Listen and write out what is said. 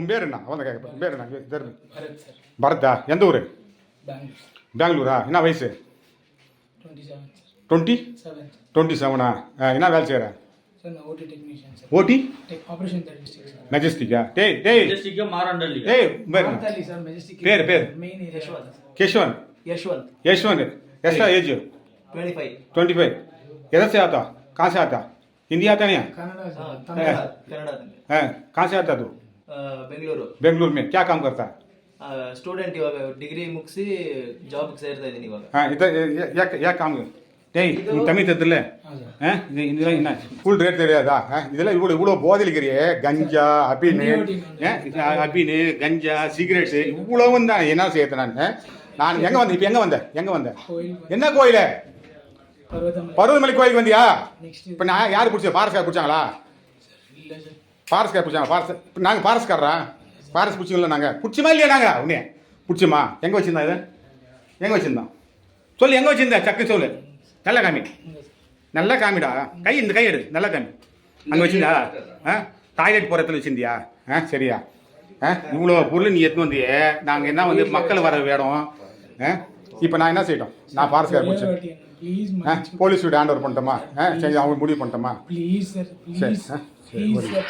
ಉಂಬೇರಣ್ಣ ಅವನ ಉಂಬೇರಣ್ಣ ಇದರ ಭಾರತ ಎಂತ ಊರು? ಬ್ಯಾಂಗ್ಳೂರಾ. ಇನ್ನ ವಯಸ್ಸು? Twenty twenty? ಸೆವೆನಾ ಇನ್ನ ವ್ಯಾಲ್ ಸೇರ? ಓಟಿ ಮೆಜೆಸ್ಟಿಕ್ ಟೇ ಟೇ? ಏ ಬೇರೆ ಬೇರೆ ಕೇಶವನ್ ಯಶವಂತ್ ಯಶವಂತ್? ಎಷ್ಟು ಏಜ್ ಟ್ವೆಂಟಿ ಫೈವ್. ಎದಸೆ ಆತ? ಕಾಸೆ ಆತ? ಹಿಂದಿ ಆತಾನೆ? ಹಾಂ ಕಾಸೆ ಆತದು ಬೆಂಗಳೂರು. ಬೆಂಗಳೂರು ಮೇ ಕ್ಯಾ ಕಾಮ್ ಕರ್ತಾ? ಸ್ಟೂಡೆಂಟ್ ಇವಾಗ ಡಿಗ್ರಿ ಮುಗಿಸಿ ಜಾಬ್ಗೆ ಸೇರ್ತಾ ಇದ್ದೀನಿ ಇವಾಗ. ಇದು ಯಾಕೆ ಯಾಕೆ ಕಾಮ್? டேய் நீ தமிழ் தெரியல இதெல்லாம் என்ன ஃபுல் ரேட் தெரியாதா இதெல்லாம் இவ்வளோ இவ்வளோ போதையிலிக்கிறியே கஞ்சா அபின்னு அபின்னு கஞ்சா சிகரெட்ஸு இவ்வளவும் தான் என்ன செய்யறது நான் நான் எங்கே வந்தேன் இப்போ எங்கே வந்தேன் எங்கே வந்தேன் என்ன கோயில் பருவதமலை கோயிலுக்கு வந்தியா இப்போ நான் யார் பிடிச்ச பாரசார் பிடிச்சாங்களா பாரஸ்கார பிடிச்சாங்க பாரஸ் நாங்கள் பாரஸ்காரரா? பாரஸ் பிடிச்சிங்களா நாங்கள் பிடிச்சிமா இல்லையா நாங்கள் உன்னே பிடிச்சிமா எங்கே வச்சுருந்தா இது? எங்கே வச்சுருந்தோம்? சொல்லு எங்கே வச்சுருந்தா? சக்கு சொல்லு. நல்ல காமி. நல்ல காமிடா. கை இந்த கை எடு. நல்ல காமி. அங்கே வச்சுருந்தா? ஆ? டாய்லெட் போகிறதுல வச்சுருந்தியா? ஆ சரியா. ஆ இவ்வளோ பொருள் நீ எடுத்துன்னு வந்தியே. நாங்கள் என்ன வந்து மக்கள் வர வேடம் ஆ? இப்போ நான் என்ன செய்யட்டும்? நான் பாரஸ்கார் பிடிச்சேன் போலீஸ் வீடு ஹேண்ட் ஓவர் பண்ணிட்டோமா சரி அவங்க முடிவு பண்ணிட்டோமா? சரி சரி